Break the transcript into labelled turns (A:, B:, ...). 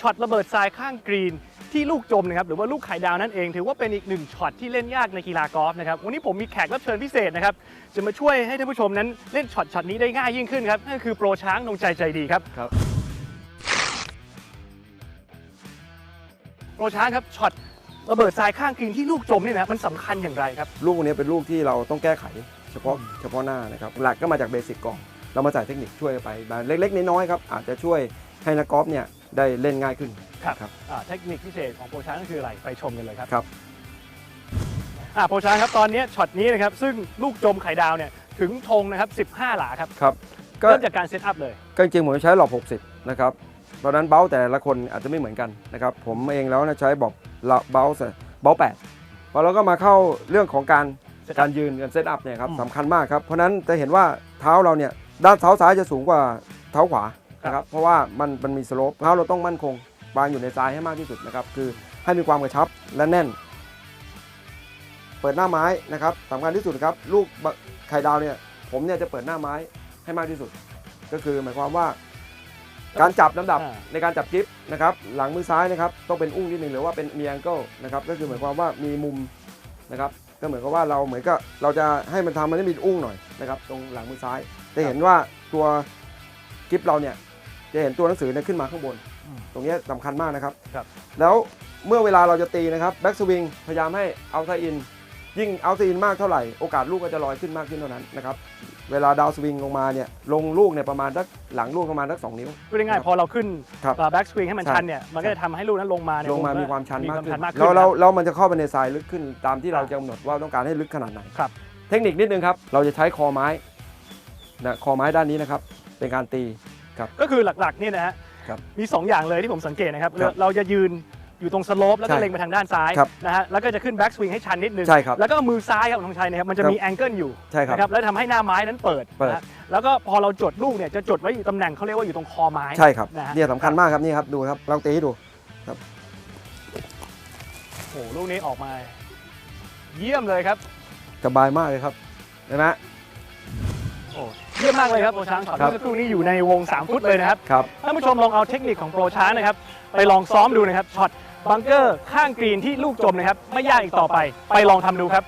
A: ช็อตระเบิดทรายข้างกรีนที่ลูกจมนะครับหรือว่าลูกไข่ดาวนั่นเองถือว่าเป็นอีกหนึ่งช็อตที่เล่นยากในกีฬากอล์ฟนะครับวันนี้ผมมีแขกรับเชิญพิเศษนะครับจะมาช่วยให้ท่านผู้ชมนั้นเล่นช็อตช็อตนี้ได้ง่ายยิ่งขึ้นครับนั่นคือโปรช้างนงใจใจดีครับ
B: ครับ
A: โปรช้างครับช็อตระเบิดทรายข้างกรีนที่ลูกจมเนี่ยนะมันสำคัญอย่างไรครับ
B: ลูกนี้เป็นลูกที่เราต้องแก้ไขเฉพาะเฉพาะหน้านะครับหลักก็มาจากเบสิกก่อนเรามาใส่เทคนิคช่วยไปบางเล็กๆน้อยๆครับอาจจะช่วยให้นักกอล์ฟเนี่ย ได้เล่นง่ายขึ้น
A: ครับ
B: ครับ
A: อ่าเทคนิคพิเศษของโปรช้างก็คืออะไรไปชมกันเลยครับ
B: ครับ
A: อ่าโปรช้างครับตอนนี้ช็อตนี้นะครับซึ่งลูกจมไข่ดาวเนี่ยถึงธงนะครับ 15 หลาครับ
B: ครับก็
A: เริ่มจากการเซตอัพเลย
B: ก็จริงๆผมใช้หลอบ60 นะครับเพราะฉะนั้นเบ้าแต่ละคนอาจจะไม่เหมือนกันนะครับผมเองแล้วนะใช้บอกละเบ้าเบ้า8พอเราก็มาเข้าเรื่องของการ
A: Set up
B: การยืนกันเซตอัพเนี่ยครับ
A: อืม
B: สำคัญมากครับ เพราะฉะนั้นจะเห็นว่าเท้าเราเนี่ยด้านเท้าซ้ายจะสูงกว่าเท้าขวา นะครับเพราะว่ามันมันมีสโลปเท้าเราต้องมั่นคงวางอยู่ในซ้ายให้มากที่สุดนะครับคือให้มีความกระชับและแน่น เปิดหน้าไม้นะครับสำคัญที่สุดครับลูกบะไข่ดาวเนี่ยผมเนี่ยจะเปิดหน้าไม้ให้มากที่สุด ก็คือหมายความว่าการจับลำดับ
A: อ่า
B: ในการจับกิฟนะครับหลังมือซ้ายนะครับต้องเป็นอุ้งนิดหนึ่งหรือว่าเป็นมีแองเกิลนะครับก็คือหมายความว่ามีมุมนะครับก็เหมือนกับว่าเราเหมือนกับเราจะให้มันทำมันให้มีอุ้งหน่อยนะครับตรงหลังมือซ้ายจะเห็นว่าตัวกิฟเราเนี่ย จะเห็นตัวหนังสือเนี่ยขึ้นมาข้างบน
A: อืม
B: ตรงเนี้ยสำคัญมากนะครับ
A: ครับ
B: แล้วเมื่อเวลาเราจะตีนะครับแบ็กสวิงพยายามให้เอาไซอิน ยิ่งเอาไซอินมากเท่าไหร่ โอกาสลูกก็จะลอยขึ้นมากขึ้นเท่านั้นนะครับเวลาดาวสวิงลงมาเนี่ยลงลูกเนี่ยประมาณสักหลังลูกประมาณสักสองนิ้ว
A: พูดง่ายๆพอเราขึ้น
B: ครับ
A: แบ็กสวิงให้มัน
B: ใช่
A: ชันเนี่ยมันก็จะทำให้ลูกนั้นลงมาเนี่ย
B: ลงมา
A: ก็
B: มีความชันมาก
A: คว
B: ขึ้น
A: ชันมากขึ้น
B: แล้วเรา
A: ครับ
B: แล้วมันจะเข้าไปในทรายลึกขึ้นตามที่เรา
A: ครับ
B: จะกำหนดว่าต้องการให้ลึกขนาดไหน
A: ครับ
B: เทคนิคนิดนึงครับเราจะใช้คอไม้นะคอไม้ด้านนี้นะครับเป็นการตี
A: ก็คือหลักๆเนี่ยนะฮะ
B: ครับ
A: มี 2 อย่างเลยที่ผมสังเกตนะครับ
B: ครับ
A: เราจะยืนอยู่ตรงสโลปแล้วก็
B: ใช่
A: เล็งไปทางด้านซ้าย
B: ครับ
A: นะฮะแล้วก็จะขึ้นแบ็กสวิงให้ชันนิดนึง
B: ใช่ครับ
A: แล้วก็มือซ้ายครับของธงชัยเนะครับมันจะ
B: ครับ
A: มีแองเกิลอยู่
B: ใช่ครับ
A: นะครับแล้วทำให้หน้าไม้นั้นเปิด
B: เปิด
A: นะฮะแล้วก็พอเราจดลูกเนี่ยจะจดไว้อยู่ตำแหน่งเขาเรียกว่าอยู่ตรงคอไม้
B: ใช่ครับ
A: นะฮะ
B: เนี่ยสำคัญมากครับนี่ครับดูครับลองตีให้ดู
A: โอ้โหลูกนี้ออกมา เยี่ยมเลยครับ
B: สบายมากเลยครับเห็นไหม
A: โอ้เยี่ยมมากเลยครับโปรช้างช็อต
B: ครับ
A: เมื่อสักครู่นี้อยู่ในวง 3 ฟุตเลยนะครับ
B: ครับ
A: ท่านผู้ชมลองเอาเทคนิคของโปรช้างนะครับ ไปลองซ้อมดูนะครับช็อตบังเกอร์ข้างกรีนที่ลูกจมนะครับ ไม่ยากอีกต่อไป ไปลองทำดูครับ